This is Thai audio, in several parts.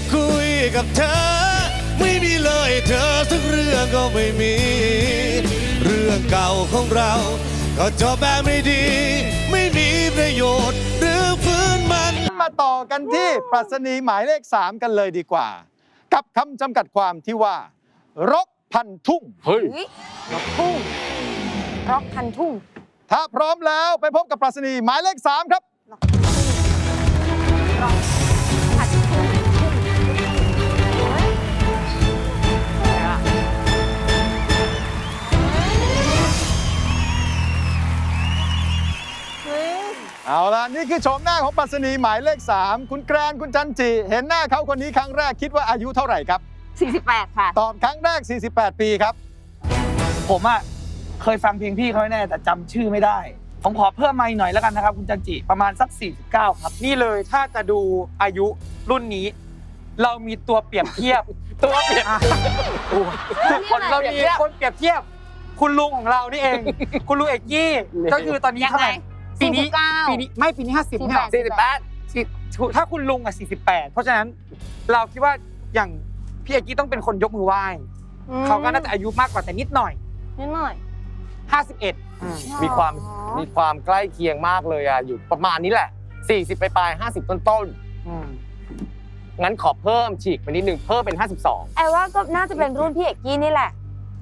จะคุยกับเธอ ไม่มีเลยเธอสักเรื่องก็ไม่มี เรื่องเก่าของเรา ก็จบแบบไม่ดี ไม่มีประโยชน์หรือฟื้นมัน มาต่อกันที่ปรัชนีหมายเลข 3 กันเลยดีกว่า กับคำจำกัดความที่ว่า รกพันทุ่ง เฮ้ยอุ๊ยทุ่งร็อกพันทุ่ง ถ้าพร้อมแล้วไปพบกับปรัชนีหมายเลข 3 ครับ ร็อก เอาล่ะนี่คือโฉมหน้าของปรัชนีหมายเลข 3 คุณแกรนคุณจันจิ เห็นหน้าเขาคนนี้ครั้งแรกคิดว่าอายุเท่าไหร่ครับ 48 ค่ะ ตอบครั้งแรก 48 ปีครับ ผมอะเคยฟังเพลงพี่เขาแน่แต่จำชื่อไม่ได้ ผมขอเพิ่มมาอีกหน่อยแล้วกันนะครับ คุณจันจิประมาณสัก 49 ครับ นี่เลยถ้าจะดูอายุรุ่นนี้ เรามีตัวเปรียบเทียบ ตัวเปรียบคนเรามีคนเปรียบเทียบ คุณลุงของเรานี่เอง คุณลุงเอกยี่ก็คือตอนนี้ยังเท่าไงไหร่ ปีนี้49 ปีนี้ไม่ปีนี้ห้าสิบ48เนี่ยสี่สิบแปดถ้าคุณลุงอะสี่สิบแปดเพราะฉะนั้นเราคิดว่าอย่างพี่เอกกี้ต้องเป็นคนยกมือไหว้อืมเขาก็น่าจะอายุมากกว่าแต่นิดหน่อยนิดหน่อย51มีความอ๋อมีความใกล้เคียงมากเลยอะอยู่ประมาณนี้แหละ 40 ไปปลายๆ50 ต้นต้นอืมๆงั้นขอเพิ่มฉีกไปนิดนึงเพิ่มเป็น 52 แอลว่าก็น่าจะเป็นรุ่นพี่เอกกี้นี่แหละ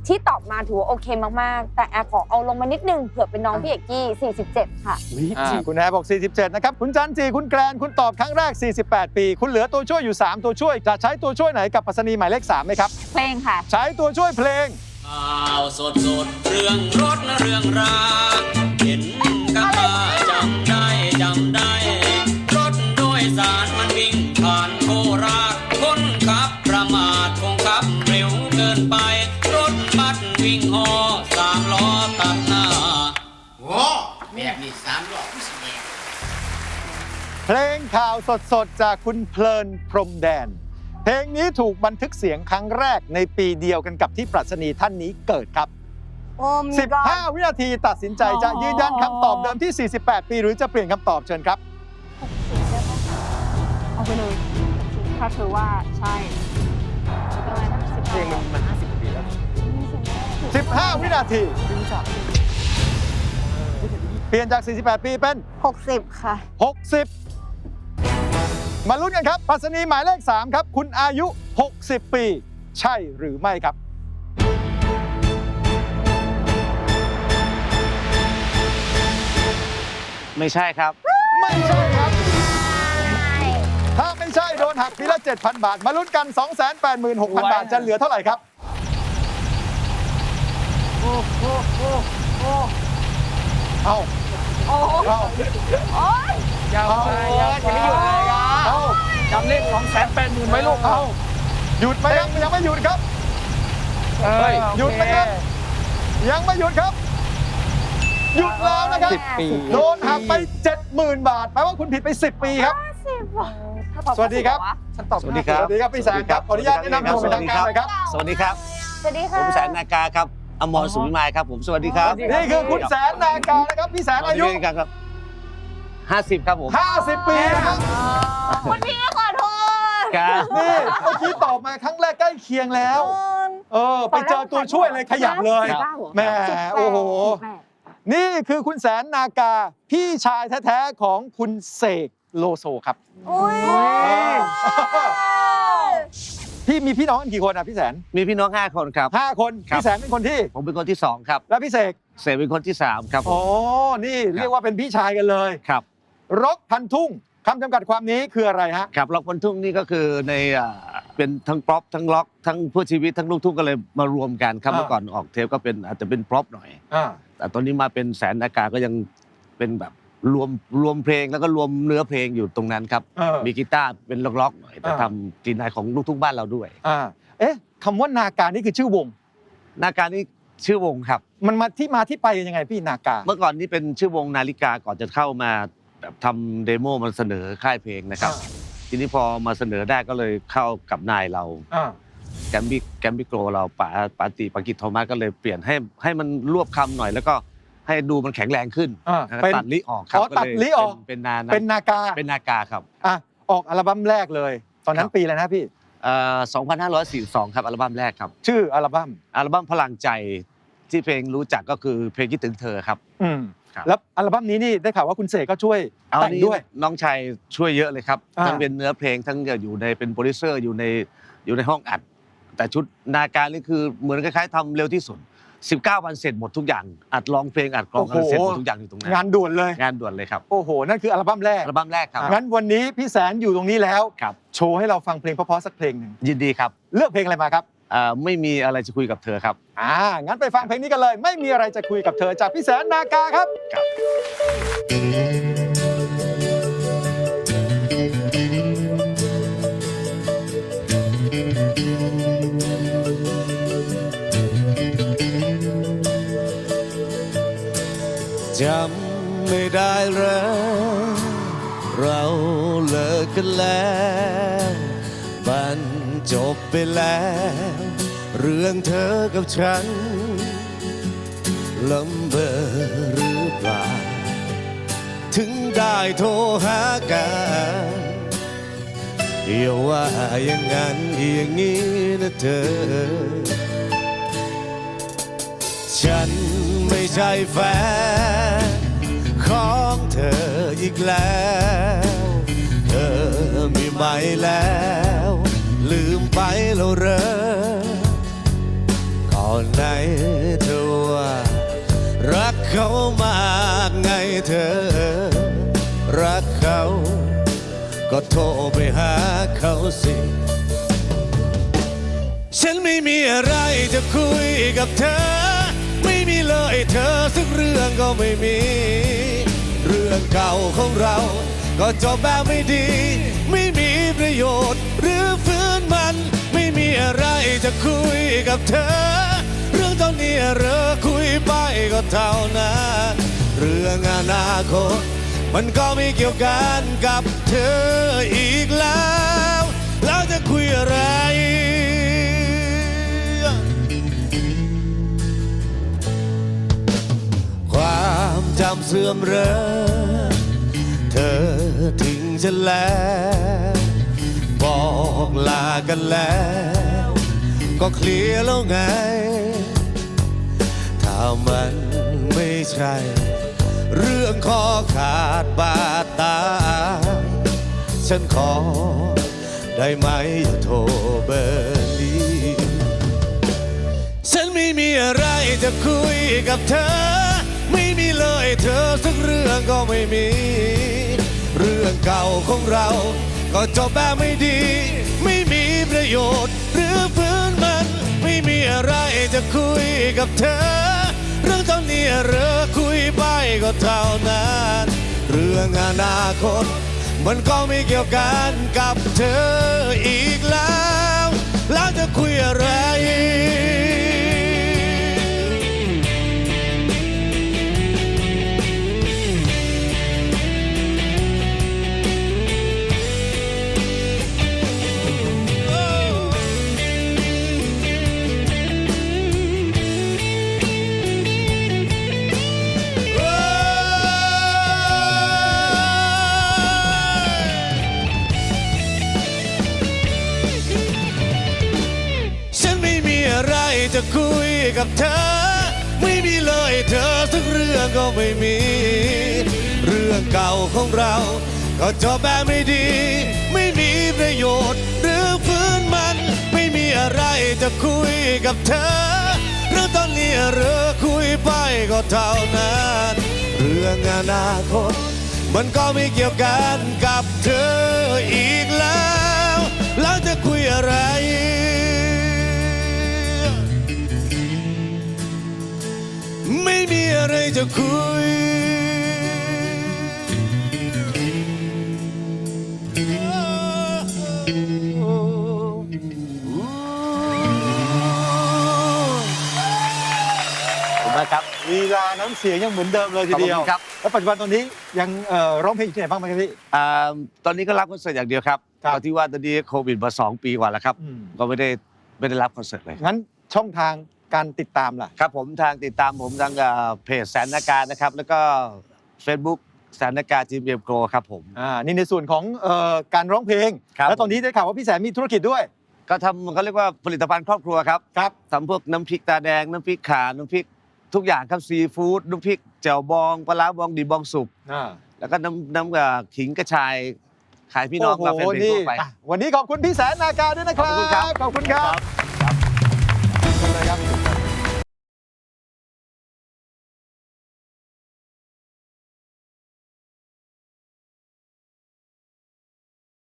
ที่ตอบมาถือว่าโอเคมากๆ แต่แอลขอเอาลงมานิดนึงเผื่อเป็นน้องพี่เอกกี้ 47 ค่ะ อ่าคุณแอร์บอก 47 นะครับ คุณจันจีคุณแกรน คุณตอบครั้งแรก 48 ปี คุณเหลือตัวช่วยอยู่ 3 ตัวช่วย จะใช้ตัวช่วยไหนกับปรัชนีหมายเลข3ไหมครับ เพลงค่ะ ใช้ตัวช่วยเพลง ข่าวสดสดเรื่องรถนะเรื่องรางเห็นกับตาจำได้จำได้ เพลงข่าวสดๆ จากคุณเพลินพรหมแดน เพลงนี้ถูกบันทึกเสียงครั้งแรกในปีเดียวกันกับที่ปรัชนีท่านนี้เกิดครับ โอ้มีก็15 วินาทีตัดสินใจจะยืนยันคำตอบเดิมที่ 48 ปีหรือจะเปลี่ยนคำตอบเชิญครับ เอาไปเลยถ้าเธอว่าใช่เพลงมันมัน50ปีแล้ว15 วินาที เปลี่ยนจาก 48 ปีเป็น60ค่ะ 60 มาลุ้นกันครับปรัชนีหมายเลข 3 ครับ คุณอายุ 60 ปี ใช่หรือไม่ครับ ไม่ใช่ครับ ไม่ใช่ครับ ถ้าไม่ใช่โดนหักปีละ 7,000 บาท มาลุ้นกัน 286,000 บาท จะเหลือเท่าไหร่ครับ เอาโอ้โหเอาโอ้ยยาวไปยาวไป จำเลข2 8 0 0 0 0ไว้ลูกเอา หยุดไหมยังยังไม่หยุดครับเฮ้ยหยุดไหมครับ ยังไม่หยุดครับ หยุดแล้วนะครับ10ปี โดนหักไป70,000บาทแปลว่าคุณผิดไป10ปีครับ สวัสดีครับฉันตอบสวัสดีครับ สวัสดีครับพี่แสงครับ ขออนุญาตแนะนำตัวเป็นทางการหน่อยครับ สวัสดีครับ สวัสดีผค่ะมแสนนากาครับ อมรสุวิมายครับ ผม สวัสดีครับ นี่คือคุณแสนนากานะครับ พี่แสนอายุ ครับห้าสิบครับผม 50 ปีนะครับคุณพี่ขอโทษครับ นี่เมื่อกี้ตอบมาครั้งแรกใกล้เคียงแล้ว เออ ไปเจอตัวช่วยเลยขยับเลยครับแหมโอ้โห นี่คือคุณแสนนากา พี่ชายแท้ๆของคุณเสกโลโซครับอุ้ยพี่มีพี่น้องกันกี่คนอะพี่แสน มีพี่น้องห้าคนครับห้าคนครับพี่แสนเป็นคนที่ ผมเป็นคนที่สองครับ แล้วพี่เสก เสกเป็นคนที่สามครับผมอ๋อนี่เรียกว่าเป็นพี่ชายกันเลย ครับ รกพันทุ่งคำจำกัดความนี้คืออะไรฮะ ครับล็อกบนทุ่งนี่ก็คือในอ่าเป็นทั้งป๊อปทั้งล็อกทั้งเพื่อชีวิตทั้งลูกทุ่งก็เลยมารวมกันครับอ่า เมื่อก่อนออกเทปก็เป็นอาจจะเป็นพร็อพหน่อย อ่าแต่ตอนนี้มาเป็นแสนอากาศก็ยังเป็นแบบรวมรวมเพลงแล้วก็รวมเนื้อเพลงอยู่ตรงนั้นครับ เออ มีกีตาร์เป็นล็อกๆหน่อย แต่อ่า ทำจีนไทยของลูกทุ่งบ้านเราด้วย อ่าเอ๊ะคำว่านาการนี่คือชื่อวง นาการนี่ชื่อวงครับ มันมาที่มาที่ไปยังไงพี่นาการเมื่อก่อนนี่เป็นชื่อวงนาฬิกาก่อนจะเข้ามาแบบ ทำเดโมมาเสนอค่ายเพลงนะครับ ทีนี้พอมาเสนอได้ก็เลยเข้ากับนายเราอ่า แกมบี้แกมบี้โกรเราป๋าป๋าติปากิจโทมัสก็เลยเปลี่ยนให้ให้มันรวบคำหน่อย แล้วก็ให้ดูมันแข็งแรงขึ้นอ่าแล้วเป็นตัดลิออกครับอ๋อตัดลิออก เป็นเป็นนาเป็นนากาเป็นนากาครับ อะออกอัลบั้มแรกเลย ตอนนั้นปีอะไรนะพี่ เอ่อ2542 ครับอัลบั้มแรกครับ ชื่ออัลบั้มอัลบั้มพลังใจที่เพลงรู้จักก็คือเพลงคิดถึงเธอครับ อืม ครับ แล้วอัลบั้มนี้นี่ได้ข่าวว่าคุณเสกก็ช่วยเอาแต่งนี้ด้วย น้องชายช่วยเยอะเลยครับ อ่า ทั้งเป็นเนื้อเพลงทั้งอยู่ในเป็นโปรดิวเซอร์อยู่ในอยู่ในห้องอัด แต่ชุดนาการนี่คือเหมือนคล้ายๆทำเร็วที่สุด 19วันเสร็จหมดทุกอย่างอัดร้องเพลงอัดกลองอะไรเสร็จหมดทุกอย่างอยู่ตรงนั้นงานด่วนเลย งานด่วนเลยครับโอ้โห นั่นคืออัลบั้มแรก อัลบั้มแรกครับงั้นวันนี้พี่แสนอยู่ตรงนี้แล้ว ครับ โชว์ให้เราฟังเพลงเพราะๆสักเพลงหนึ่งยินดีครับ เลือกเพลงอะไรมาครับ อ่าไม่มีอะไรจะคุยกับเธอครับ อ่า งั้นไปฟังเพลงนี้กันเลย ไม่มีอะไรจะคุยกับเธอจากพี่แสนนากาครับจำไม่ได้เหรอเราเลิกกันแล้วมัน จบไปแล้ว เรื่องเธอกับฉันลำเบอร์หรือเปล่า ถึงได้โทรหากันอย่าว่าอย่างนั้นอย่างนี้นะเธอ ฉันไม่ใช่แฟนของเธออีกแล้ว เธอมีใหม่แล้ว ไปแล้วเรอก่อนไหนเธอว่ารักเขามากไงเธอ รักเขา ก็โทรไปหาเขาสิ ฉันไม่มีอะไรจะคุยกับเธอ ไม่มีเลยเธอสักเรื่องก็ไม่มี เรื่องเก่าของเรา ก็จบแบบไม่ดี ไม่มีประโยชน์ อะไรจะคุยกับเธอ เรื่องตอนนี้เรอคุยไปก็เท่านั้นเรื่องอนาคตมันก็ไม่เกี่ยวกันกับเธออีกแล้วแล้วจะคุยอะไรความจำเสื่อมเรอเธอทิ้งฉันแล้ว บอกลากันแล้ว ก็เคลียร์แล้วไง ถ้ามันไม่ใช่ เรื่องคอขาดบาดตา ฉันขอได้ไหมอย่าโทรเบอร์นี้ฉันไม่มีอะไรจะคุยกับเธอ ไม่มีเลยเธอสักเรื่องก็ไม่มี เรื่องเก่าของเรา ก็จบแบบไม่ดี ไม่มี ประโยชน์ หรือพื้นมัน ไม่มีอะไรจะคุยกับเธอ เรื่องตอนนี้เรือคุยไปก็เท่านั้น เรื่องอนาคต มันก็ไม่เกี่ยวกันกับเธออีกแล้ว แล้วจะคุยอะไร กับเธอ ไม่มีเลยเธอสักเรื่องก็ไม่มี เรื่องเก่าของเรา ก็จบแบบไม่ดี ไม่มีประโยชน์ หรือฟื้นมัน ไม่มีอะไรจะคุยกับเธอ เรื่องตอนนี้เรือคุยไปก็เท่านั้น เรื่องอนาคต มันก็ไม่เกี่ยวกันกับเธออีกแล้ว แล้วจะคุยอะไร ไม่มีอะไรจะคุยขอบคุณมากครับ ลีลาน้ำเสียงยังเหมือนเดิมเลยทีเดียวขอบคุณครับ แล้วปัจจุบันตอนนี้ยังเอ่อร้องเพลงอยู่ที่ไหนบ้างไหมครับพี่ อ่าตอนนี้ก็รับคอนเสิร์ตอย่างเดียวครับครับก็ที่ว่าตอนนี้โควิดมาสองปีกว่าแล้วครับอืมก็ไม่ได้ไม่ได้รับคอนเสิร์ตเลย งั้นช่องทาง การติดตามล่ะ ครับผมทางติดตามผมทางเอ่อเพจแสนนาการนะครับ แล้วก็ Facebook สถานการณ์จีเอ็มโกครับผม อ่า นี่ในส่วนของเอ่อการร้องเพลง ครับแล้วตอนนี้ได้ข่าวว่าพี่แสนมีธุรกิจด้วย ก็ทำเขาเรียกว่าผลิตภัณฑ์ครอบครัวครับครับทำพวกน้ำพริกตาแดง น้ำพริกขาน้ำพริกทุกอย่างครับซีฟู้ดน้ำพริกแจ่วบองปลาร้าบองดีบองสุกอ่าแล้วก็น้ำน้ำกับขิงกระชายขายพี่น้องโอ้กับโหแฟนเพลงนี่ทั่วไป อะวันนี้ขอบคุณพี่แสนนาการด้วยนะครับ ขอบคุณครับ ขอบคุณครับ